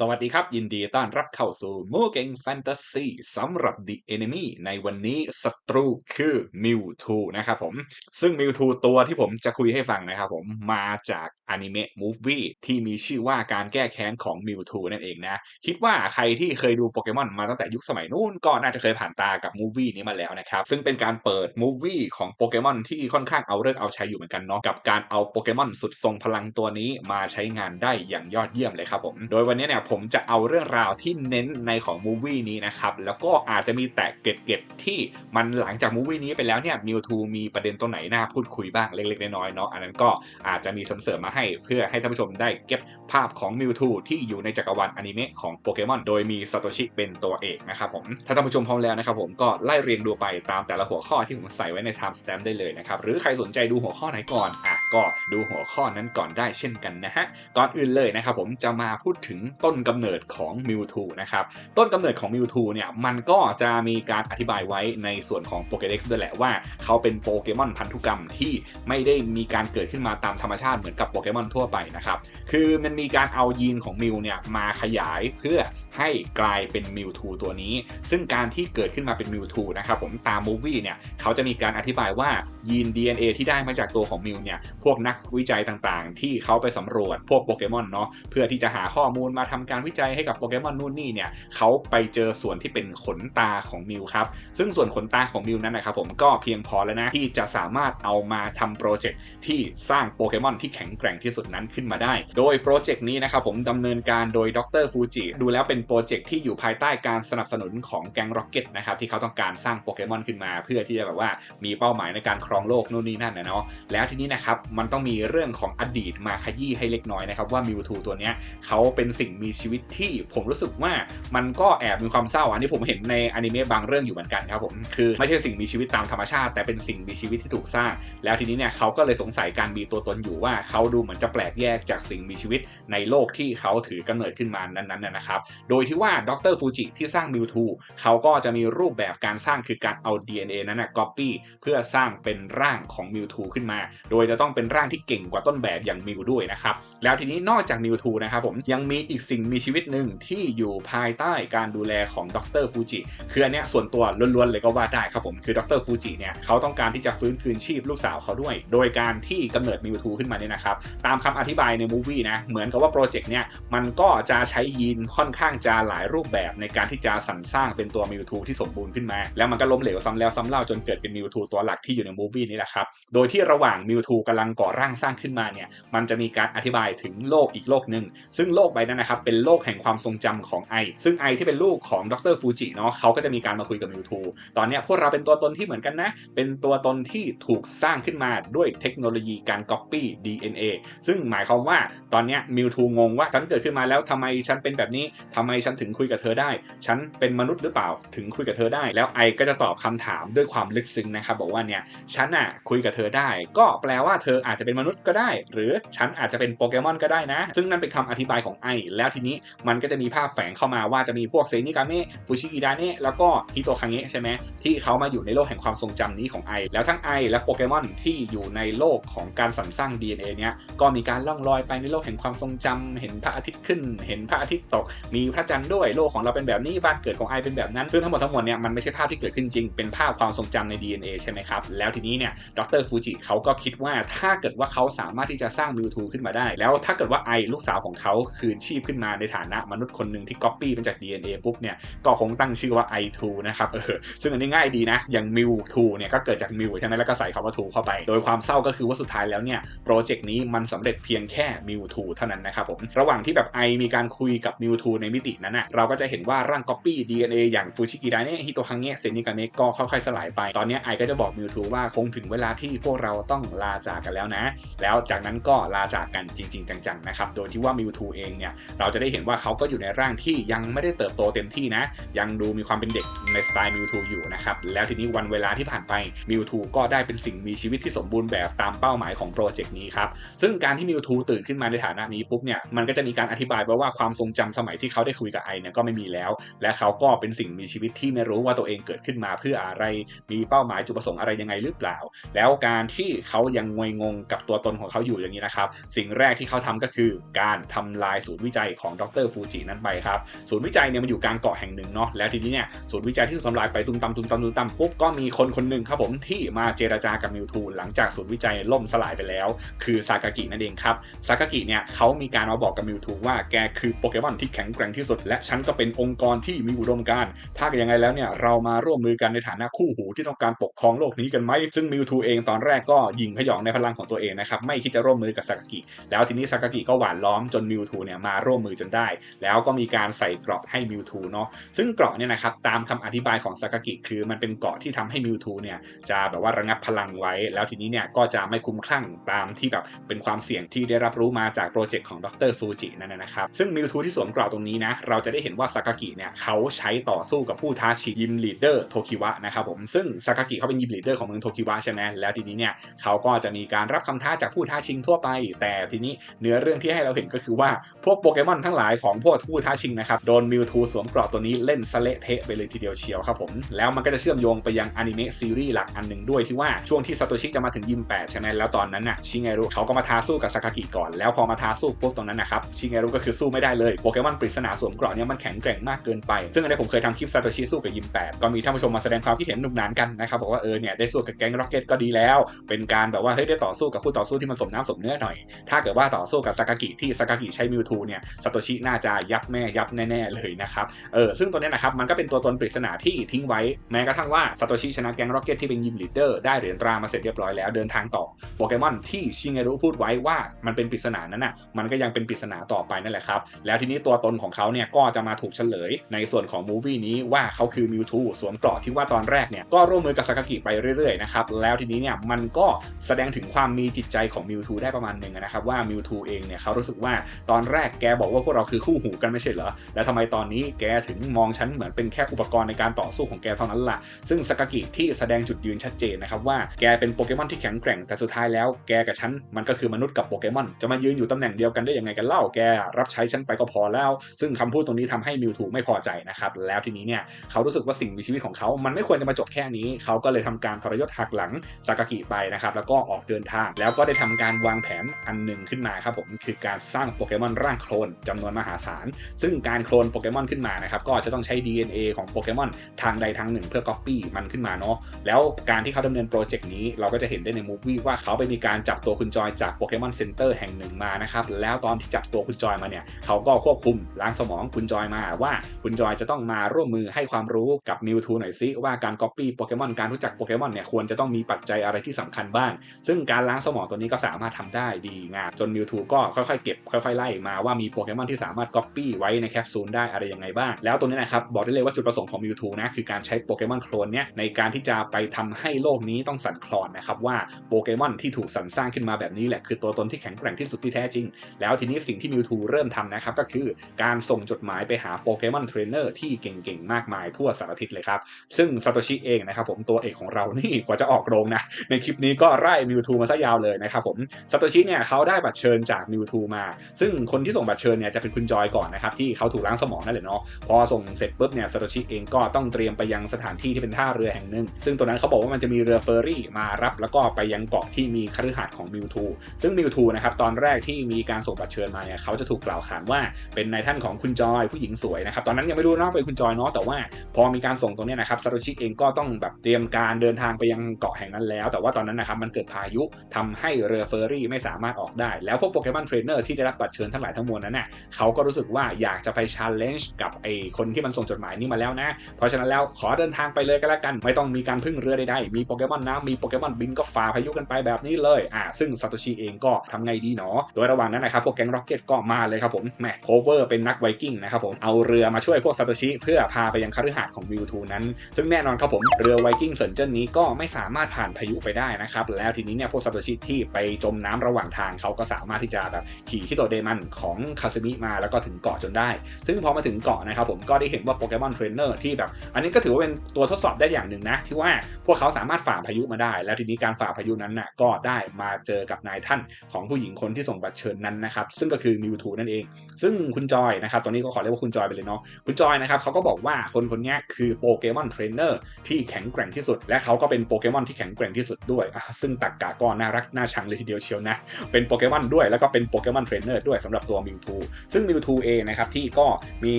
สวัสดีครับ ยินดีต้อนรับเข้าสู่โมเกงแฟนตาซีสำหรับ The Enemy ในวันนี้ศัตรูคือมิวทูนะครับผม ซึ่งมิวทูตัวที่ผมจะคุยให้ฟังนะครับผม มาจากอนิเมะมูฟวี่ที่มีชื่อว่าการแก้แค้นของมิวทูนั่นเองนะ คิดว่าใครที่เคยดูโปเกมอนมาตั้งแต่ยุคสมัยนู้น ก็น่าจะเคยผ่านตากับมูฟวี่นี้มาแล้วนะครับ ซึ่งเป็นการเปิดมูฟวี่ของโปเกมอนที่ค่อนข้างเอาเรื่องเอาใชัยอยู่เหมือนกันเนาะกับการเอาโปเกมอนสุดทรงพลังตัวนี้มาใช้งานได้อย่างยอดเยี่ยมเลยครับผมโดยวันนี้เนี่ยผมจะเอาเรื่องราวที่เน้นในของมูวี่นี้นะครับ แล้วก็อาจจะมีแตกเกร็ดๆที่มันหลังจากมูวี่นี้ไปแล้วเนี่ยมิวทูมีประเด็นตรงไหนน่าพูดคุยบ้างเล็กๆน้อยๆเนาะอันนั้นก็อาจจะมีเสริมมาให้เพื่อให้ท่านผู้ชมได้เก็บภาพของมิวทูที่อยู่ในจักรวาลอนิเมะของโปเกมอนโดยมีซาโตชิเป็นตัวเอกนะครับผมถ้าท่านผู้ชมพร้อมแล้วนะครับผมก็ไล่เรียงดูไปตามแต่ละหัวข้อที่ผมใส่ไว้ใน time stamp ได้เลยนะครับหรือใครสนใจดูหัวข้อไหนก่อนอะก็ดูหัวข้อนั้นก่อนได้เช่นกันนะฮะก่อนอื่นเลยนะครับผมจะมาพูดถึงต้นนกำเนิดของมิวทูนะครับ ต้นกำเนิดของมิวทูเนี่ยมันก็จะมีการอธิบายไว้ในส่วนของโปเกเด็กซ์ด้วยแหละว่า เขาเป็นโปเกมอนพันธุกรรมที่ไม่ได้มีการเกิดขึ้นมาตามธรรมชาติเหมือนกับโปเกมอนทั่วไปนะครับ คือมันมีการเอายีนของมิวเนี่ยมาขยายเพื่อ ให้กลายเป็นมิวทูตัวนี้ ซึ่งการที่เกิดขึ้นมาเป็นมิวทูนะครับผมตามมูฟวี่เนี่ยเขาจะมีการอธิบายว่ายีน DNA ที่ได้มาจากตัวของมิวเนี่ยพวกนักวิจัยต่างๆ ที่เขาไปสำรวจพวกโปเกมอนเนาะเพื่อที่จะหาข้อมูลมาทำการวิจัยให้กับโปเกมอนนู่นนี่เนี่ยเขาไปเจอส่วนที่เป็นขนตาของมิวครับซึ่งส่วนขนตาของมิวนั้นนะครับผมก็เพียงพอแล้วนะที่จะสามารถเอามาทำโปรเจกต์ที่สร้างโปเกมอนที่แข็งแกร่งที่สุดนั้นขึ้นมาได้ โดยโปรเจกต์นี้นะครับผมดำเนินการโดยดรฟูจิดูแล้วเป็นโปรเจกต์ที่อยู่ภายใต้การสนับสนุนของแก๊งร็อกเก็ตนะครับที่เขาต้องการสร้างโปเกมอนขึ้นมา เพื่อที่จะแบบว่ามีเป้าหมายในการครองโลกนู่นนี่นั่นนะเนาะแล้วทีนี้นะครับมันต้องมีเรื่องของอดีตมาขยี้ให้เล็กน้อยนะครับว่ามิวทูตัวเนี้ยเขาเป็นสิ่งมีชีวิตที่ผมรู้สึกว่ามันก็แอบมีความเศร้าอันนี้ผมเห็นในอนิเมะบางเรื่องอยู่เหมือนกันครับผมคือไม่ใช่สิ่งมีชีวิตตามธรรมชาติ แต่เป็นสิ่งมีชีวิตที่ถูกสร้าง แล้วทีนี้เนี่ยเขาก็เลยสงสัยการมีตัวตนอยู่ว่าเขาดูเหมือนจะแปลกแยกจากสิ่งมีชีวิตในโลกที่เขาถือกำเนิดขึ้นมานั้นๆนะครับโดยที่ว่าดรฟูจิที่สร้างมิวทูเขาก็จะมีรูปแบบการสร้างคือการเอา DNA นั้นนะก๊อปปี้เพื่อสร้างเป็นร่างของมิวทูขึ้นมา โดยจะต้องเป็นร่างที่เก่งกว่าต้นแบบอย่างมิวด้วยนะครับ แล้วทีนี้นอกจากมิวทูนะครับผมยังมีอีกสิ่งมีชีวิตหนึ่งที่อยู่ภายใต้การดูแลของดรฟูจิคืออันเนี้ยส่วนตัวล้วนๆเลยก็ว่าได้ครับผมคือดรฟูจิเนี่ยเขาต้องการที่จะฟื้นคืนชีพลูกสาวเขาด้วย โดยการที่กำเนิดมิวทูขึ้นมาเนี่ยนะครับตามคำอธิบายในมูฟวี่นะเหมือนกับว่าโปรเจกต์เนี่ยมันก็จะใช้ยีนค่อนข้างจะหลายรูปแบบในการที่จะสรรสร้างเป็นตัวมิวทูที่สมบูรณ์ขึ้นมา แล้วมันก็ล้มเหลวซ้ำแล้วซ้ำเล่าจนเกิดเป็นมิวทูตัวหลักที่อยู่ในมูฟวี่นี่แหละครับ โดยที่ระหว่างมิวทูกำลังก่อร่างสร้างขึ้นมาเนี่ยมันจะมีการอธิบายถึงโลกอีกโลกหนึ่งซึ่งโลกใบนั้นนะครับเป็นโลกแห่งความทรงจำของไอซึ่งไอที่เป็นลูกของดรฟูจิเนาะเขาก็จะมีการมาคุยกับมิวทูตอนนี้พวกเราเป็นตัวตนที่เหมือนกันนะ เป็นตัวตนที่ถูกสร้างขึ้นมาด้วยเทคโนโลยีการ Copy DNA ซึ่งหมายความว่าตอนนี้มิวทูงงว่าฉันเกิดขึ้นมาแล้วทำไมฉันเป็นแบบนี้ทำไมฉันถึงคุยกับเธอได้ ฉันเป็นมนุษย์หรือเปล่าถึงคุยกับเธอได้ แล้วไอก็จะตอบคำถามด้วยความลึกซึ้งนะครับบอกว่าเนี่ยฉันอะคุยกับเธอได้ ก็แปลว่าเธออาจจะเป็นมนุษย์ก็ได้ หรือฉันอาจจะเป็นโปเกมอนก็ได้นะ ซึ่งนั่นเป็นคำอธิบายของไอแล้วทีนี้มันก็จะมีภาพแฝงเข้ามาว่าจะมีพวกเซนิกาเมะฟูชิกิดาเนะแล้วก็ฮิโตคังเงะใช่ไหมที่เขามาอยู่ในโลกแห่งความทรงจำนี้ของไอแล้วทั้งไอและโปเกมอนที่อยู่ในโลกของการสรรสร้าง DNA เนี้ยก็มีการล่องลอยไปในโลกแห่งความทรงจำเห็นพระอาทิตย์ขึ้น เห็นพระอาทิตย์ตกมีพระจันทร์ด้วยโลกของเราเป็นแบบนี้บ้านเกิดของไอเป็นแบบนั้นซึ่งทั้งหมดทั้งมวลเนี่ยมันไม่ใช่ภาพที่เกิดขึ้นจริงเป็นภาพความทรงจำใน DNA ใช่ไหมครับแล้วทีนี้เนี่ยดรฟูจิเขาก็คิดว่าถ้าเกิดว่าเขาสามารถที่จะสร้างมิวทูขึ้นมาได้ แล้วถ้าเกิดว่าไอลูกสาวของเขาคืนชีพขึ้นมาในฐานะมนุษย์คนหนึ่งที่ก๊อปปี้มาจาก DNA ปุ๊บเนี่ยก็คงตั้งชื่อว่า i2 นะครับเออซึ่งอันนี้ง่ายดีนะอย่างมิวทูเนี่ยก็เกิดจากมิวใช่ไหมแล้วก็ใส่คำว่าทูเข้าไป โดยความเศร้าก็คือว่าสุดท้ายแล้วเนี่ยโปรเจกต์นี้มันสำเร็จเพียงแค่มิวทูเท่านั้นนะครับผมระหว่างที่แบบไอมีการคุยกับมิวทูในมิตินั้นนะเราก็จะเห็นว่าร่างก๊อปปี้ DNA อย่างฟูชิกิดาเนะฮิโตคังเงะเซนิกาเนะก็ค่อยๆสลายไป ตอนนี้ไอก็จะบอกมิวทูว่าคงถึงเวลาที่พวกเราต้องลาจากกันแล้วนะ แล้วจากนั้นก็ลาจากกันจริง ๆ จังๆนะครับโดยที่ว่ามิวทูเองเนี่ยเราจะได้เห็นว่าเขาก็อยู่ในร่างที่ยังไม่ได้เติบโตเต็มที่นะ ยังดูมีความเป็นเด็กในสไตล์มิวทูอยู่นะครับแล้วทีนี้วันเวลาที่ผ่านไปมิวทูก็ได้เป็นสิ่งมีชีวิตที่สมบูรณ์แบบตามเป้าหมายของโปรเจกต์นี้ครับซึ่งการที่มิวทูตื่นขึ้นมาในฐานะนี้ปุ๊บเนี่ยมันก็จะมีการอธิบายไปว่าความทรงจำสมัยที่เขาได้คุยกับไอเนี่ยก็ไม่มีแล้ว และเขาก็เป็นสิ่งมีชีวิตที่ไม่รู้ว่าตัวเองเกิดขึ้นมาเพื่ออะไร มีเป้าหมายจุดประสงค์อะไรยังไงหรือเปล่า แล้วการที่เขายังงวยงงกับตัวตนของเขาอยู่อย่างนี้นะครับ สิ่งแรกที่เขาทำก็คือการทำลายศูนย์วิจัยของดรฟูจินั้นไปครับ ศูนย์วิจัยเนี่ยมันอยู่กลางเกาะแห่งหนึ่งเนาะ แล้วทีนี้เนี่ยศูนย์วิจัยที่ถูกทำลายไปตุ้มตำตุ้มตำตุ้มตำปุ๊บก็มีคนคนหนึ่งครับผมที่มาเจรจากับมิวทูหลังจากศูนย์วิจัยล่มสลายไปแล้ว คือซากากินั่นเองครับ ซากากิเนี่ยเขามีการมาบอกกับมิวทูว่าแกคือโปเกมอนที่แข็งแกร่งที่สุด และฉันก็เป็นองค์กรที่มีอุดมการณ์ถ้าอย่างไงแล้วเนี่ยเรามาร่วมมือกันในฐานะคู่หูที่ต้องการปกครองโลกนี้กันไหมซึ่งมิวทูเองตอนแรกก็ยิงพยองในพลังของตัวเองนะครับไม่คิดจะร่วมมือกับซากากิ แล้วทีนี้ซากากิก็หวานล้อมจนมิวทูเนี่ยมาร่วมมือจนได้ แล้วก็มีการใส่เกราะให้มิวทูเนาะซึ่งเกราะเนี่ยนะครับตามคำอธิบายของซากากิคือมันเป็นเกราะที่ทำให้มิวทูเนี่ยจะแบบว่าระงับพลังไว้ แล้วทีนี้เนี่ยก็จะไม่คุ้มคลั่งตามที่แบบเป็นความเสี่ยงที่ได้รับรู้มาจากโปรเจกต์ของดรฟูจินั่นนะครับซึ่งมิวทูที่สวมเกราะตรงนี้นะเราจะได้เห็นว่าซากากิเนี่ยเขาใช้ต่อสู้กับผู้ท้าชิงยิมลีดเดอร์โทคิวะนะครับผมซึ่งซากากิเขาเป็นยิมลีดเดอร์ของเมืองโทคิวะใช่ไหมแล้วทีนี้เนี่ยเขาก็จะมีการรับคำท้าจากผู้ท้าชิงทั่วไป แต่ทีนี้เนื้อเรื่องที่ให้เราเห็นก็คือว่าพวกโปเกมอนทั้งหลายของพวกผู้ท้าชิงนะครับโดนมิวทูสวมกราะตัวนี้เล่นสเละเทะไปเลยทีเดียวเชียวครับผมแล้วมันก็จะเชื่อมโยงไปยังอนิเมะซีรีส์หลักอันหนึ่งด้วยที่ว่าช่วงที่ซาโตชิจะมาถึงยิม8ใช่ไหมแล้วตอนนั้นน่ะชิเงรุเขาก็มาท้าสู้กับซากากิก่อน แล้วพอมาท้าสู้ปุ๊บตรงนั้นนะครับชิเงรุก็คือสู้ไม่ได้เลยโปเกมอนปริศนาสวมเกราะเนี่ยมันแข็งแกร่งมากเกินไป ซึ่งอันนี้ผมเคยทำคลิปซาโตชิสู้กับยิม8ก็มีท่านผู้ชมมาแสดงความคิดเห็นหนุกหนานกันนะครับบอกว่าเออเนี่ยได้สู้กับแก๊งร็อกเก็ตก็ดีแล้ว เป็นการแบบว่าเฮ้ยได้ต่อสู้กับคู่ต่อสู้ที่มันสมน้ำสมเนื้อหน่อย ถ้าเกิดว่าต่อสู้กับซากากิที่ซากากิใช้มิวทูเนี่ยซาโตชิน่าจะยับแม่ยับแน่ๆเลยนะครับเออซึ่งตัวนี้นะครับมันก็เป็นตัวตนปริศนาที่ทิ้งไว้แม้กระทั่งว่าซาโตชิชนะแก๊งร็อกเก็ตที่เป็นยิมลีดเดอร์ได้เหรียญตรามาเสร็จเรียบร้อยแล้วเดินทางต่อโปเกมอนที่ชิเงรุพูดไว้ว่ามันเป็นปริศนานั้นน่ะมันก็ยังเป็นปริศนาต่อไปนั่นแหละครับแล้วทีนี้ตัวตนของเขาเนี่ยก็จะมาถูกเฉลย ในส่วนของมูฟี่นี้ว่าเขาคือมิวทูสวมเกราะที่ว่าตอนแรกเนี่ยก็ร่วมมือกับซากากิไปเรื่อยๆนะครับแล้วทีนี้เนี่ยมันก็แสดงถึงความมีจิตใจของมิวทูได้ประมาณหนึ่งนะครับว่ามิวทูเองเนี่ยเขารู้สึกว่าตอนแรกแกบอกว่าพวกเราคือคู่หูกันไม่ใช่เหรอแล้วทำไมตอนนี้แกถึงมองฉันเหมือนเป็นแค่อุปกรณ์ในการต่อสู้ของแกเท่านั้นล่ะ ซึ่งสกากิที่แสดงจุดยืนชัดเจนนะครับว่าแกเป็นโปเกมอนที่แข็งแกร่งแต่สุดท้ายแล้วแกกับฉันมันก็คือมนุษย์กับโปเกมอนจะมายืนอยู่ตำแหน่งเดียวกันได้ยังไงกันเล่าแกรับใช้ฉันไปก็พอแล้ว ซึ่งคำพูดตรงนี้ทำให้มิวทูกไม่พอใจนะครับแล้วทีนี้เนี่ยเขารู้สึกว่าสิ่งมีชีวิตของเขามันไม่ควรจะมาจบแค่นี้ เขาก็เลยทำการทรยศหักหลังสากากิไปนะครับแล้วก็ออกเดินทาง แล้วก็ได้ทำการวางแผนอันหนึ่งขึ้นมาครับผมคือการสร้างโปเกมอนร่างโคลนจำนวนมหาศาล ซึ่งการโคลนโปเกมอนขึ้นมานะครับก็จะต้องใช้ DNA ของโปเกมอนทางใดทางหนึ่ง เพื่อก๊อปปี้มันขึ้นมาเนาะแล้วการที่เขาดำเนินโปรเจกต์นี้เราก็จะเห็นได้ในมูฟวี่ว่าเขาไปมีการจับตัวคุณจอยจากโปเกมอนเซ็นเตอร์แห่งหนึ่งมานะครับแล้วตอนที่จับตัวคุณจอยมาเนี่ยเขาก็ควบคุมล้างสมองคุณจอยมาว่าคุณจอยจะต้องมาร่วมมือให้ความรู้กับมิวทูหน่อยซิว่าการก๊อปปี้โปเกมอนการรู้จักโปเกมอนเนี่ยควรจะต้องมีปัจจัยอะไรที่สำคัญบ้าง ซึ่งการล้างสมองตัวนี้ก็สามารถทำได้ดีงามจนมิวทูก็ค่อยๆเก็บค่อยๆไล่มาว่ามีโปเกมอนที่สามารถก๊อปปี้ไว้ในแคปซูลได้อะไรยังไงบ้าง แล้วตรงนี้นะครับบอกได้เลยว่าจุดประสงค์ของมิวทูนะคือการใช้โปเกมอนโคลนเนี่ยในการที่จะไปทำให้โลกนี้ต้องสั่นคลอนนะครับว่าโปเกมอนที่ถูกสรรสร้างขึ้นมาแบบนี้แหละคือตัวตนที่แข็งแกร่งที่สุดที่แท้จริง แล้วทีนี้สิ่งที่มิวทูเริ่มทำนะครับก็คือการส่ง่งจดหมายไปหาโปเกมอนเทรนเนอร์ที่เก่งๆ มากมายทั่วสารทิศเลยครับ ซึ่งซาโตชิเองนะครับผมตัวเอกของเรานี่กว่าจะออกโรงนะ ในคลิปนี้ก็ไล่มิวทูมาซะยาวเลยนะครับผมซาโตชิเนี่ยเขาได้บัตรเชิญจากมิวทูมา ซึ่งคนที่ส่งบัตรเชิญเนี่ยจะเป็นคุณจอยก่อนนะครับที่เขาถูกล้างสมองนั่นแหละเนาะพอส่งเสร็จปุ๊บเนี่ยซาโตชิเองก็ต้องเตรียมไปยังสถานที่ที่เป็นท่าเรือแห่งหนึ่งซึ่งตัวนั้นเขาบอกว่ามันจะมีเรือเฟอร์รี่มารับ แล้วก็ไปยังเกาะที่มีคฤหาสน์ของมิวทูซึ่งมิวทูนะครับตอนแรกที่มีการส่งบัตรเชิญมาเนี่ยเขาจะถูกกล่าวขานว่าเป็นนายท่านของคุณจอยผู้หญิงสวยนะครับตอนนั้นยังไม่รู้นะเป็นคุณจอยเนาะแต่ว่าพอมีการส่งตรงนี้นะครับซาโตชิเองก็ต้องแบบเตรียมการเดินทางไปยังเกาะแห่งนั้นแล้ว แต่ว่าตอนนั้นนะครับมันเกิดพายุทำให้เรือเฟอร์รี่ไม่สามารถออกได้ แล้วพวกโปเกมอนเทรนเนอร์ที่ได้รับบัตรเชิญทั้งหลายทั้งมวลนั้นน่ะเขาก็รู้สึกว่าอยากจะไปชาร์เลนจ์กับไอ้คนที่มันส่งจดหมายนี้มาแล้วนะ เพราะฉะนั้นแล้วขอเดินทางไปเลยก็แล้วกัน ไม่ต้องมีการพึ่งเรือใดๆมีโปเกมอนน้ำมีโปเกมอนบินก็ฝ่าพายุกันไปแบบนี้เลยอ่าซึ่งซาโตชิเองก็ทำไงดีเนาะโดยระหว่างนั้นนะครับพวกแก๊งร็อกเก็ตก็มาเลยครับผมแหมโคเวอร์เป็นนักไวกิ้งนะครับผมเอาเรือมาช่วยพวกซาโตชิเพื่อพาไปยังคฤหาสน์ของวิวทูนั้น ซึ่งแน่นอนครับผมเรือไวกิ้งเซินเจิ้นนี้ก็ไม่สามารถผ่านพายุไปได้นะครับแล้วทีนี้เนี่ยพวกซาโตชิที่ไปจมน้ำระหว่างทางเขาก็สามารถที่จะแบบขี่ที่ตัวเดมันของคาซึมิมาแล้วก็ถึงเกาะจนได้ ซึ่งพอมาถึงเกาะนะครับผมก็ได้เห็นว่าโปเกมอนเทรนเนอร์ที่แบบ อันนี้ก็ถือว่าเป็นตัวทดสอบได้อย่างหนึ่งนะ ที่ว่าพวกเขาสามารถฝ่าพายุมาได้ แล้วทีนี้การฝ่าพายุนั้นน่ะก็ได้มาเจอกับนายท่านของผู้หญิงคนที่ส่งบัตรเชิญนั้นนะครับซึ่งก็คือมิวทูนั่นเอง ซึ่งคุณจอยนะครับตัวนี้ก็ขอเรียกว่าคุณจอยไปเลยเนาะคุณจอยนะครับเขาก็บอกว่าคนคนนี้คือโปเกมอนเทรนเนอร์ที่แข็งแกร่งที่สุด และเขาก็เป็นโปเกมอนที่แข็งแกร่งที่สุดด้วยซึ่งตักกะก็น่ารักน่าชังเลยทีเดียวเชียวนะเป็นโปเกมอนด้วยแล้วก็เป็นโปเกมอนเทรนเนอร์ด้วยสำหรับตัวมิวทูซึ่งมิวทูเองนะครับที่ก็มี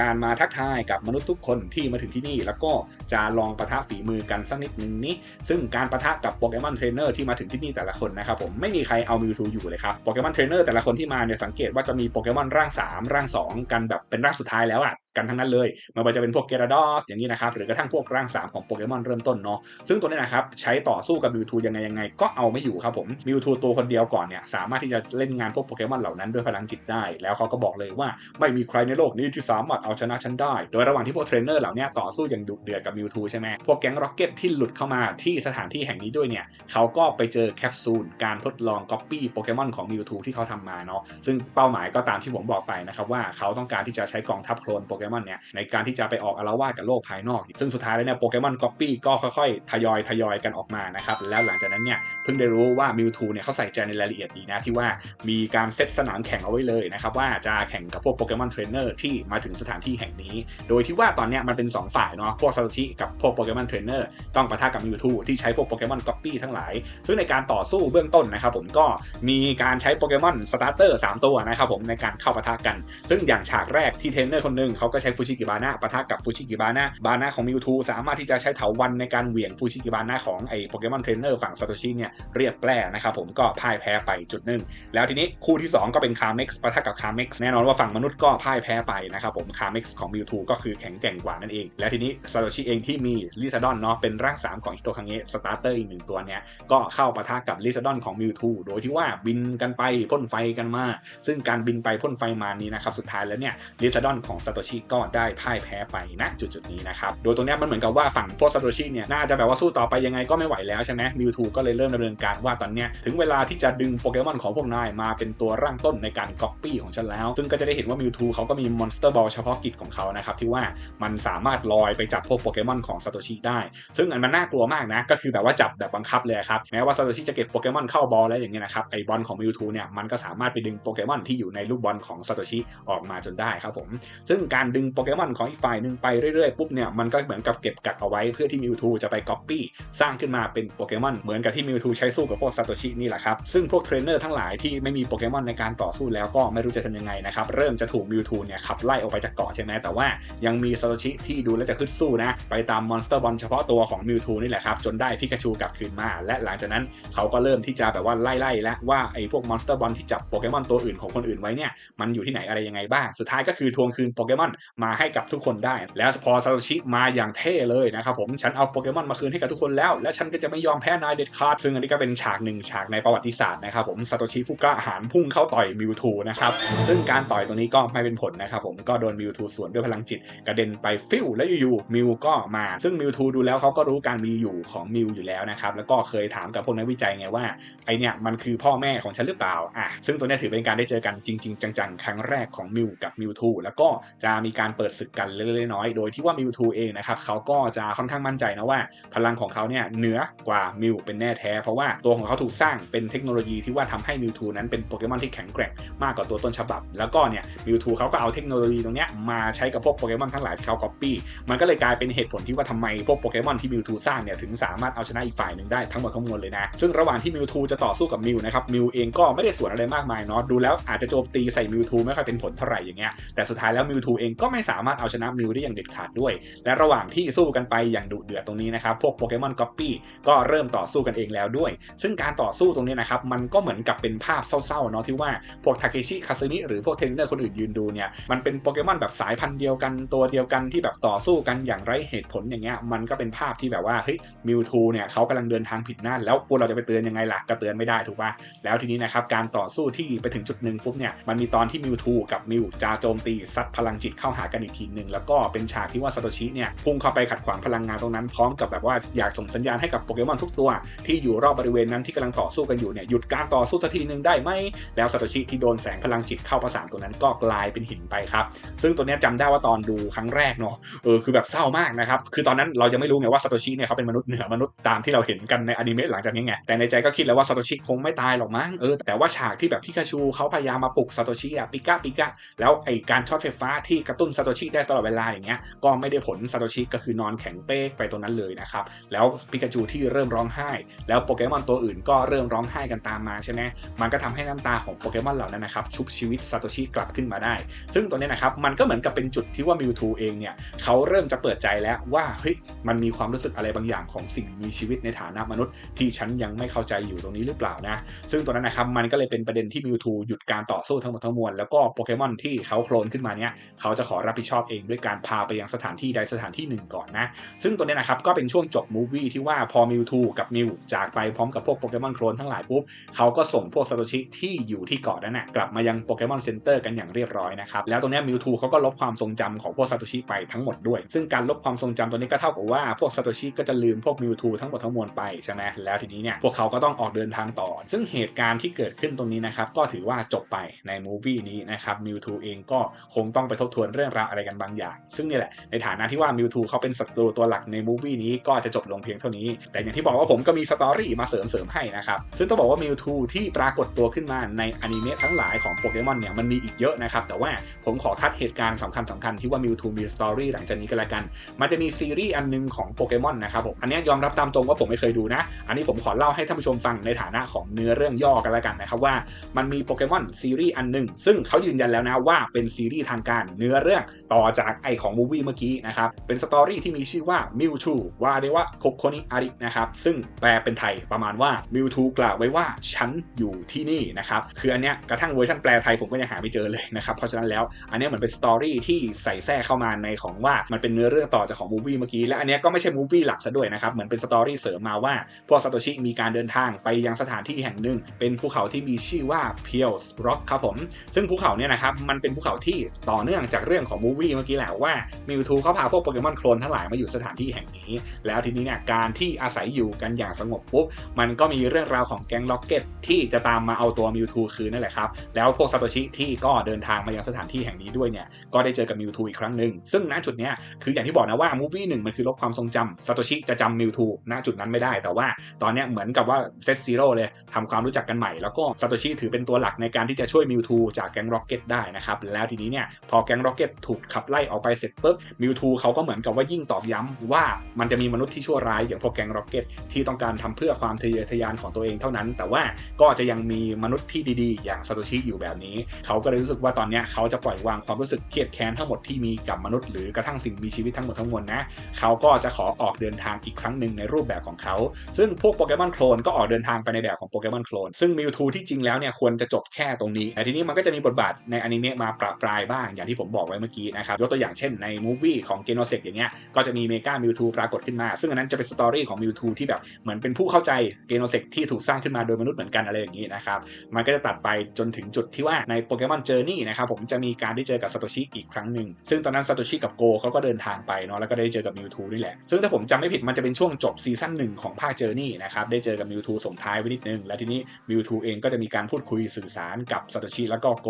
การมาทักทายกับมนุษย์ทุกคนที่มาถึงที่นี่ แล้วก็จะลองปะทะฝีมือกันสักนิดนึงนี้ ซึ่งการปะทะกับโปเกมอนเทรนเนอร์ที่มาถึงที่นี่แต่ละคนนะครับผมไม่มีใครเอามิวทูอยู่เลยครับโปเกมอนเทรนเนอร์แต่ละคนที่มาเนี่ยสังเกตว่าจะมีโปเกมอนร่าง 3 ร่าง 2 กันแบบเป็นรากสุดท้ายแล้วอะ กันทั้งนั้นเลยไมันจะเป็นพวกเกราดอสอย่างนี้นะครับหรือกระทั่งพวกร่าง 3 ของโปเกมอนเริ่มต้นเนาะซึ่งตัวนี้นะครับใช้ต่อสู้กับมิวทูยังไงยังไงก็เอาไม่อยู่ครับผมมิวทูตัวคนเดียวก่อนเนี่ยสามารถที่จะเล่นงานพวกโปเกมอนเหล่านั้นด้วยพลังจิตได้ แล้วเขาก็บอกเลยว่าไม่มีใครในโลกนี้ที่สามารถเอาชนะฉันได้ โดยระหว่างที่พวกเทรนเนอร์เหล่านี้ต่อสู้อย่างดุเดือดกับมิวทูใช่ไหมพวกแก๊งร็อกเก็ตที่หลุดเข้ามาที่สถานที่แห่งนี้ด้วยเนี่ยเขาก็ไปเจอแคปซูลการทดลองก๊อปปี้โปเกมอนของมิวทูที่เขาทำมาเนาะซึ่งเป้าหมายก็ตามที่ผมบอกไปนะครับว่าเขาต้องการที่จะใช้กองทัพโคลนโปเกมอนเนี่ยในการที่จะไปออกอารวาสกับโลกภายนอก ซึ่งสุดท้ายแล้วเนี่ยโปเกมอนก๊อปปี้ก็ค่อยๆ ทยอยทยอยกันออกมานะครับแล้วหลังจากนั้นเนี่ยเพิ่งได้รู้ว่ามิวทูเนี่ยเขาใส่ใจในรายละเอียดดีนะที่ว่ามีการเซตสนามแข่งเอาไว้เลยนะครับว่าจะแข่งกับพวกโปเกมอนเทรนเนอร์ที่มาถึงสถานที่แห่งนี้ โดยที่ว่าตอนเนี้ยมันเป็น 2 ฝ่ายเนาะพวกซาโตชิกับพวกโปเกมอนเทรนเนอร์ต้องปะทะกับมิวทูที่ใช้พวกโปเกมอนก๊อปปี้ทั้งหลาย ซึ่งในการต่อสู้เบื้องต้นนะครับผมก็มีการใช้โปเกมอนสตาร์เตอร์3ตัวนะครับผมในการเข้าปะทะกัน ซึ่งอย่างฉากแรกที่เทรนเนอร์คนหนึงเขาก็ใช้ฟูชิกิบานะปะทะกับฟูชิกิบานะบานะของมิวทูสามารถที่จะใช้เถาวันในการเหวี่ยงฟูชิกิบานะของไอโปเกมอนเทรนเนอร์ฝั่งซาโตชิเนี่ยเรียบแปร่นะครับผมก็พ่ายแพ้ไปจุดหนึ่งแล้วทีนี้คู่ที่ 2 ก็เป็นคาร์เม็กซ์ปะทะกับคาร์เม็กซ์แน่นอนว่าฝั่งมนุษย์ก็พ่ายแพ้ไปนะครับผมคาร์เม็กซ์ของมิวทูก็คือแข็งแกร่งกว่านั่นเอง แล้วทีนี้ซาโตชิเองที่มีลิซาดอนเนาะเป็นร่าง3ของอิโตคังเงะสตาร์เตอร์อีกหนึ่งตัวเนี้ยก็เข้าปะทะกับลิซาดอนของมิวทูโดยที่ว่าบินกันไปพ่นไฟกันมา ซึ่งการบินไปพ่นไฟมานี้นะครับสุดท้ายแล้วเนี่ยลิซาดอนของซาโตชิก็ได้พ่ายแพ้ไปณจุดจุดนี้นะครับ โดยตรงนี้มันเหมือนกับว่าฝั่งพวกซาโตชิเนี่ยน่าจะแบบว่าสู้ต่อไปยังไงก็ไม่ไหวแล้วใช่ไหมมิวทูก็เลยเริ่มดำเนินการว่าตอนเนี้ยถึงเวลาที่จะดึงโปเกมอนของพวกนายมาเป็นตัวร่างต้นในการก๊อปปี้ของฉันแล้ว ซึ่งก็จะได้เห็นว่ามิวทูเขาก็มีมอนสเตอร์บอลเฉพาะกิจของเขานะครับที่ว่ามันสามารถลอยไปจับพวกโปเกมอนของซาโตชิได้ ซึ่งอันมันน่ากลัวมากนะก็คือแบบว่าจับแบบบังคับเลยครับแม้ว่าซาโตชิจะเก็บโปเกมอนเข้าบอลแล้วอย่างเงี้ยนะครับไอบอลของมิวทูเนี่ยมันก็สามารถไปดึงโปเกมอนที่อยู่ในลูกบอลของซาโตชิออกมาจนได้ครับผมซึ่งการดึงโปเกมอนของอีกฝ่ายหนึ่งไปเรื่อยๆปุ๊บเนี่ยมันก็เหมือนกับเก็บกักเอาไว้เพื่อที่มิวทูจะไปก๊อปปี้สร้างขึ้นมาเป็นโปเกมอนเหมือนกับที่มิวทูใช้สู้กับพวกซาโตชินี่แหละครับซึ่งพวกเทรนเนอร์ทั้งหลายที่ไม่มีโปเกมอนในการต่อสู้แล้วก็ไม่รู้จะทำยังไงนะครับเริ่มจะถูกมิวทูเนี่ยขับไล่ออกไปจากเกาะใช่ไหมแต่ว่ายังมีซาโตชิที่ดูแลจะขึ้นสู้นะไปตามมอนสเตอร์บอลเฉพาะตัวของมิวทูนี่แหละครับจนได้พิกาชูกลับคืนมา และหลังจากนั้นเขาก็เริ่มที่จะแบบว่าไล่ๆแล้วว่าไอ้พวกมอนสเตอร์บอลที่จับโปเกมอนตัวอื่นของคนอื่นไว้เนี่ยมันอยู่ที่ไหนอะไรยังไงบ้างสุดท้ายก็คือทวงคืนโปเกมอนมาให้กับทุกคนได้ แล้วพอซาโตชิมาอย่างเท่เลยนะครับผมฉันเอาโปเกมอนมาคืนให้กับทุกคนแล้ว และฉันก็จะไม่ยอมแพ้นายเด็ดขาด ซึ่งอันนี้ก็เป็นฉากหนึ่งฉากในประวัติศาสตร์นะครับผมซาโตชิผู้กล้าหาญพุ่งเข้าต่อยมิวทูนะครับซึ่งการต่อยตรงนี้ก็ไม่เป็นผลนะครับผมก็โดนมิวทูสวนด้วยพลังจิตกระเด็นไปฟิวแล้วอยู่ๆมิวก็มา ซึ่งมิวทูดูแล้วเขาก็รู้การมีอยู่ของมิวอยู่แล้วนะครับแล้วก็เคยถามกับพวกนักวิจัยไงว่าไอเนี่ยมันคือพ่อแม่ของฉันหรือเปล่าอะซึ่งตัวนี้ถือเป็นการได้เจอกันจริง ๆ จังๆ ครั้งแรกของมิวกับมิวทูแล้วก็จะมีการเปิดศึกกันเล็กๆน้อยๆโดยที่ว่ามิวทูเองนะครับเขาก็จะค่อนข้างมั่นใจนะว่า พลังของเขาเนี่ยเหนือกว่ามิวเป็นแน่แท้ เพราะว่าตัวของเขาถูกสร้างเป็นเทคโนโลยีที่ว่าทำให้มิวทูนั้นเป็นโปเกมอนที่แข็งแกร่งมากกว่าตัวต้นฉบับ แล้วก็เนี่ยมิวทูเขาก็เอาเทคโนโลยีตรงเนี้ยมาใช้กับพวกโปเกมอนทั้งหลายที่เขาก๊อปปี้มันก็เลยกลายเป็นเหตุผลที่ว่าทำไมพวกโปเกมอนที่มิวทูสร้างเนี่ยถึงสามารถเอาชนะอีกฝ่ายหนึ่งได้ทั้งหมดทั้งมวลเลยนะซึ่งระหว่างที่มิวทูจะต่อสู้กับมิวนะครับมิวเองก็ไม่ได้สวนอะไรมากมายเนาะดูแล้วอาจจะโจมตีใส่มิวทูไม่ค่อยเป็นผลเท่าไหร่อย่างเงี้ยแต่สุดท้ายแล้วมิวทูเองก็ไม่สามารถเอาชนะมิวได้อย่างเด็ดขาดด้วย และระหว่างที่สู้กันไปอย่างดุเดือดตรงนี้นะครับพวกโปเกมอนก๊อปปี้ก็เริ่มต่อสู้กันเองแล้วด้วย ซึ่งการต่อสู้ตรงนี้นะครับมันก็เหมือนกับเป็นภาพเศร้าๆเนาะที่ว่าพวกทาเคชิคาซึมิหรือพวกเทรนเนอร์คนอื่นยืนดูเนี่ยมันเป็นโปเกมอนแบบสายพันธุ์เดียวกันตัวเดียวกันที่แบบต่อสู้กันอย่างไร้เหตุผลอย่างเงี้ยมันก็เป็นภาพที่แบบว่าเฮ้ยมิวทูเนี่ยเขากำลังเดินทางผิดนั่นแล้วพวกเราจะไปเตือนยังไงล่ะก็เตือนไม่ได้ถูกปะแล้วทีนี้นะครับการต่อสู้ที่ไปถึงจุดหนึ่งปุ๊บเนี่ยมันมีตอนที่มิวทูกับมิวจะโจมตีซัดพลังจิตเข้าหากันอีกทีหนึ่งแล้วก็เป็นฉากที่ว่าซาโตชิเนี่ยพุ่งเข้าไปขัดขวางพลังงานตรงนั้นพร้อมกับแบบว่าอยากส่งสัญญาณให้กับโปเกมอนทุกตัว ที่อยู่รอบบริเวณนั้นที่กำลังต่อสู้กันอยู่เนี่ยหยุดการต่อสู้สักทีหนึ่งได้ไหมแล้วซาโตชิที่โดนแสงพลังจิตเข้าประสานตัวนั้นก็กลายเป็นหินไปครับซึ่งตัวเนี้ยจำได้ว่าตอนดูครั้งแรกเนาะเออคือแบบเศร้ามากนะครับคือตอนนั้นเรายังไม่รู้ไงว่าซาโตชิเนี่ยเขาเป็นมนุษย์เหนือมนุษย์ตามที่เราเห็นกันในอนิเมะหลังจากนี้ไงแต่ในใจก็คิดแล้วว่าซาโตชิคงไม่ตายหรอกมั้งเออแต่ว่าฉากที่แบบพิกาชูเขาพยายามมาปลุกซาโตชิอะปิก้าปิก้าแล้วไอการช็อตไฟฟ้าที่กระตุ้นซาโตชิได้ตลอดเวลาอย่างเงี้ยก็ไม่ได้ผลซาโตชิก็คือนอนแข็งเป๊กไปตรงนั้นเลยนะครับแล้วปิกาจูที่เริ่มร้องไห้ แล้วโปเกมอนตัวอื่นก็เริ่มร้องไห้กันตามมาใช่ไหมมันก็ทำให้น้ำตาของโปเกมอนเหล่านั้นนะครับชุบชีวิตซาโตชิกลับขึ้นมาได้ ซึ่งตัวนี้นะครับมันก็เหมือนกับเป็นจุดที่ว่ามิวทูเองเนี่ยเขาเริ่มจะเปิดใจแล้วว่าเฮ้ยมันมีความรู้สึกอะไรบางอย่างของสิ่งมีชีวิตในฐานะมนุษย์ ที่ฉันยังไม่เข้าใจอยู่ตรงนี้หรือเปล่านะ ซึ่งตัวนั้นนะครับมันก็เลยเป็นประเด็นที่มิวทูหยุดการต่อสู้ทั้งหมดทั้งมวลแล้วก็โปเกมอนที่เขาโคลนขึ้นมาเนี่ยเขาจะขอรับผิดชอบเองด้วยการพาไปยังสถานที่ใดสถานที่หนึ่งก่อนนะ ซึ่งตัวนี้นะครับก็เป็นช่วงจบมูฟวี่ที่ว่าพอมิวทูกับมิวจากไปพร้อมกับพวกโปเกมอนโคลนทั้งหลายปุ๊บเขาก็ส่งพวกซาโตชิที่อยู่ที่เกาะนั้นนะกลับมายังโปเกมอนเซ็นเตอร์กันอย่างเรียบร้อยนะครับแล้วตรงนี้มิวทูเขาก็ลบความทรงจำของพวกซาโตชิไปทั้งหมดด้วย ซึ่งการลบความทรงจำตัวนี้ก็เท่ากับว่าพวกซาโตชิก็จะลืมพวกมิวทูทั้งหมดทั้งมวลไปใช่ไหมแล้วทีนี้เนี่ยพวกเขาก็ต้องออกเดินทางต่อ ซึ่งเหตุการณ์ที่เกิดขึ้นตรงนี้นะครับก็ถือว่าจบไปในมูฟวี่นี้นะครับมิวทูเองก็คงต้องไปทบทวนเรื่องราวอะไรกันบางอย่าง ซึ่งนี่แหละในฐานะที่ว่ามิวทูเขาเป็นศัตรูตัวหลักในมูฟวี่นี้ก็จะจบลงเพียงเท่านี้ แต่อย่างที่บอกว่าผมก็มีสตอรี่มาเสริมเสริมให้นะครับ ซึ่งต้องบอกว่ามิวทูที่ปรากฏตัวขึ้นมาในอนิเมะทั้งหลายของโปเกมอนเนี่ยมันมีอีกเยอะนะครับ แต่ว่าผมขอคัดเหตุการณ์สำคัญสำคัญที่ว่ามิวทูมีสตอรี่หลังจากนี้ก็แล้วกัน มันจะมีซีรีส์อันนึงของโปเกมอนนะครับผมอันนี้ยอมรับตามตรงว่าผมไม่เคยดูนะ อันนี้ผมขอเล่าให้ท่านผู้ชมฟังในฐานะของเนื้อเรื่องย่อกันแล้วกันนะครับว่ามันมีโปเกมอนซีรีส์อันหนึ่งซึ่งเขายืนยันแล้วนะว่าเป็นซีรีส์ทางการเนื้อเรื่องต่อจากไอของมูวี่เมื่อกี้นะครับ เป็นสตอรี่ที่มีชื่อว่ามิวทูวาเดวะโคโคนิอารินะครับ ซึ่งแปลเป็นไทยประมาณว่ามิวทูกล่าวไว้ว่าฉันอยู่ที่นี่นะครับ คืออันเนี้ยกระทั่งเวอร์ชันแปลไทยผมก็ยังหาไม่เจอเลยนะครับ เพราะฉะนั้นแล้วอันเนี้ยเหมือนเป็นสตอรี่ที่ใส่แทรกเข้ามาในของว่ามันเป็นเนื้อเรื่องต่อจากของมูวี่เมื่อกี้และอันเนี้ยก็ไม่ใช่มูวี่หลักซะด้วยนะครับเหมือนเป็นสตอรี่เสริมมาว่าพวกซาโตชิมีการเดินทางไปยังสถานที่แห่งหนึ่ง เป็นภูเขาที่มีชื่อว่าเพียวส์ร็อกครับผมซึ่งภูเขาเนี่ยนะครับมันเป็นภูเขาที่ต่อเนื่องจากเรื่องื่องของมูวี่เมื่อกี้แหละว่ามิวทูเขาพาพวกโปเกมอนโคลนทั้งหลายมาอยู่สถานที่แห่งนี้ แล้วทีนี้เนี่ยการที่อาศัยอยู่กันอย่างสงบปุ๊บ มันก็มีเรื่องราวของแก๊งล็อกเก็ตที่จะตามมาเอาตัวมิวทูคืนนั่นแหละครับ แล้วพวกซาโตชิที่ก็เดินทางมายังสถานที่แห่งนี้ด้วยเนี่ยก็ได้เจอกับมิวทูอีกครั้งหนึ่งซึ่งณจุดเนี้ยคืออย่างที่บอกนะว่ามูวี่หนึ่งมันคือลบความทรงจำซาโตชิจะจำมิวทูณจุดนั้นไม่ได้ แต่ว่าตอนเนี้ยเหมือนกับว่าเซตซีโร่เลยทำความรู้จักกันใหม่แล้วก็ซาโตชิถือเป็นตัวหลักในการที่จะช่วยมิวทูจากแก๊งร็อกเก็ตได้นะครับแล้วทีนี้เนี่ยพอแก๊งร็อกเก็ตถูกขับไล่ออกไปเสร็จปุ๊บมิวทูเขาก็เหมือนกับว่ายิ่งตอกย้ำว่ามันจะมีมนุษย์ที่ชั่วร้ายอย่างพวกแก๊งร็อกเก็ตที่ต้องการทำเพื่อความทะเยอทะยานของตัวเองเท่านั้น แต่ว่าก็จะยังมีมนุษย์ที่ดีๆ อย่างซาโตชิอยู่แบบนี้ เขาก็เลยรู้สึกว่าตอนนี้เขาจะปล่อยวางความรู้สึกเครียดแค้นทั้งหมดที่มีกับมนุษย์หรือกระทั่งสิ่งมีชีวิตทั้งหมดทั้งมวลนะ เขาก็จะขอออกเดินทางอีกครั้งหนึ่งในรูปแบบของเขา ซึ่งพวกโปเกมอนโคลนก็ออกเดินทางไปในแบบของโปเกมอนโคลนซึ่งมิวทูที่จริงแล้วเนี่ยควรจะจบแค่ตรงนี้แต่ทีนี้มันก็จะมีบทบาทในอนิเมะมาประปรายบ้างอย่างที่ผมบอกไว้เมื่อกี้นะครับยกตัวอย่างเช่นในมูฟวี่ของเกโนเซกอย่างเงี้ยก็จะมีเมกามิวทูปรากฏขึ้นมา ซึ่งอันนั้นจะเป็นสตอรี่ของมิวทูที่แบบเหมือนเป็นผู้เข้าใจเกโนเซกที่ถูกสร้างขึ้นมาโดยมนุษย์เหมือนกันอะไรอย่างนี้นะครับมันก็จะตัดไปจนถึงจุดที่ว่าในโปเกมอนเจอร์นี่นะครับผมจะมีการได้เจอกับซาโตชิอีกครั้งหนึ่งซึ่งตอนนั้นซาโตชิกับโกเขาก็เดินทางไปเนาะแล้วก็ได้เจอกับมิวทูนี่แหละซึ่งถ้าผมจำไม่ผิดมันจะเป็นช่วงจบซีซั่นหนึ่งของภาคเจอร์นี่นะครับได้เจอกับมิวทูส่งท้ายไว้นิดนึงและทีนี้มิวทูเองก็จะมีการพูดคุยสื่อสารกับซาโตชิแล้วก็โก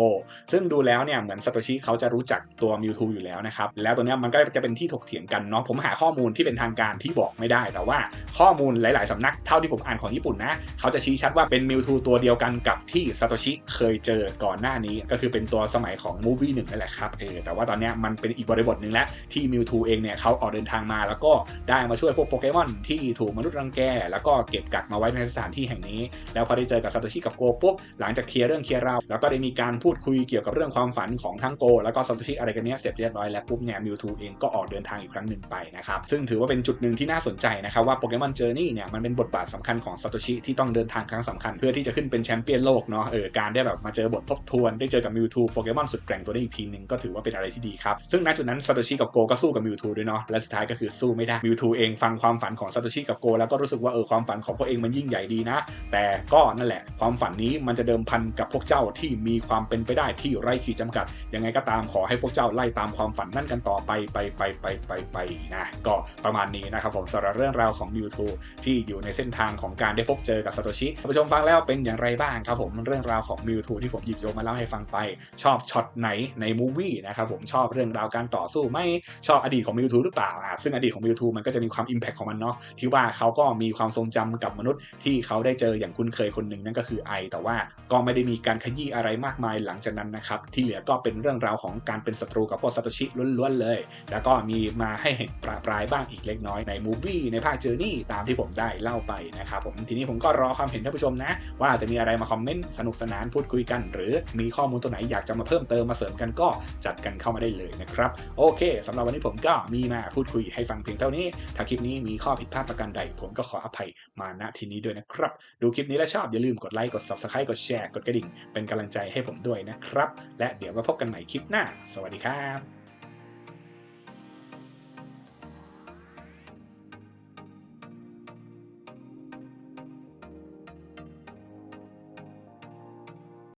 ซึ่งดูแล้วเนี่ยเหมือนซาโตชิเขาจะรู้จักตัวมิวทูอยู่แล้วนะครับ แล้วตัวนี้มันก็จะเป็นที่ถกเถียงกันเนาะผมหาข้อมูลที่เป็นทางการที่บอกไม่ได้ แต่ว่าข้อมูลหลาย ๆ สำนักเท่าที่ผมอ่านของญี่ปุ่นนะ เขาจะชี้ชัดว่าเป็นมิวทูตัวเดียวกันกับที่ซาโตชิเคยเจอก่อนหน้านี้ ก็คือเป็นตัวสมัยของมูฟวี่หนึ่งนั่นแหละครับเออแต่ว่าตอนนี้มันเป็นอีกบริบทหนึ่งแล้วที่มิวทูเองเนี่ยเขาออกเดินทางมา แล้วก็ได้มาช่วยพวกโปเกมอนที่ถูกมนุษย์รังแก แล้วก็เก็บกักมาไว้ในสถานที่แห่งนี้ แล้วพอได้เจอกับซาโตชิกับโกปุ๊บหลังจากเคลียร์เรื่องเคลียร์ราวแล้วก็ได้มีการพูดคุยเกี่ยวกับเรื่องความฝันของทั้งโก แล้วก็ซาโตชิอะไรกันเนี้ยเสร็จเรียบร้อยแล้วปุ๊บเนี่ยมิวทูเองก็ออกเดินทางอีกครั้งหนึ่งไปนะครับซึ่งถือว่าเป็นจุดหนึ่งที่น่าสนใจนะครับว่าโปเกมอนเจอร์นี่เนี่ยมันเป็นบทบาทสำคัญของซาโตชิที่ต้องเดินทางครั้งสำคัญ เพื่อที่จะขึ้นเป็นแชมเปี้ยนโลกเนาะเออการได้แบบมาเจอบททบทวนได้เจอกับมิวทูโปเกมอนสุดแกร่งตัวนี้อีกทีหนึ่งก็ถือว่าเป็นอะไรที่ดีครับซึ่งณจุดนั้นซาโตชิกับโกก็สู้กับมิวทูด้วยเนาะและสุดท้ายก็คือสู้ไม่ได้มิวทูเองฟังความฝันของซาโตชิกับโกแล้วก็รู้สึกว่าเออความฝันของพวกเองมันยิ่งใหญ่ดีนะ แต่ก็นั่นแหละ ความฝันนี้มันจะเดิมพันกับพวกเจ้าที่มีความเป็นไปได้ที่ไร้ขีดจำกัดยังไงก็ตามขอให้พวกวกเจ้าไล่ตามความฝันนั่นกันต่อไปไปไปไปไปไปนะก็ประมาณนี้นะครับผมสำหรับเรื่องราวของมิวทูที่อยู่ในเส้นทางของการได้พบเจอกับซาโตชิท่านผู้ชมฟังแล้วเป็นอย่างไรบ้างครับผมเรื่องราวของมิวทูที่ผมหยิบยกมาเล่าให้ฟังไป ชอบช็อตไหนในมูวี่นะครับผมชอบเรื่องราวการต่อสู้ไหม่ชอบอดีตของมิวทูหรือเปล่าอะซึ่งอดีตของมิวทูมันก็จะมีความอิมแพคของมันเนาะที่ว่าเขาก็มีความทรงจำกับมนุษย์ ที่เขาได้เจออย่างคุ้นเคยคนหนึ่งนั่นก็คือไอแต่ว่าก็ไม่ได้มีการขยี้อะไรมากมายหลังจากนั้นนะครับที่เหลือก็เป็นเรื่องราวของการเป็นศัตรูกับพวกซาโตชิล้วนๆเลย แล้วก็มีมาให้เห็นประปรายบ้างอีกเล็กน้อยในมูฟี่ในภาคเจอร์นี่ตามที่ผมได้เล่าไปนะครับผมทีนี้ผมก็รอความเห็นท่านผู้ชมนะ ว่าจะมีอะไรมาคอมเมนต์สนุกสนานพูดคุยกัน หรือมีข้อมูลตัวไหนอยากจะมาเพิ่มเติมมาเสริมกันก็จัดกันเข้ามาได้เลยนะครับ โอเคสำหรับวันนี้ผมก็มีมาพูดคุยให้ฟังเพียงเท่านี้ ถ้าคลิปนี้มีข้อผิดพลาดประการใด ผมก็ขออภัยมาณที่นี้ด้วยนะครับ ดูคลิปนี้แล้วชอบอย่าลืมกดไลค์กด subscribe กดแชร์กดกระดิ่ง เป็นกำลังใจให้ผมด้วยนะครับ และเดี๋ยวมาพบกันใหม่คลิปหน้าสวัสดีครับ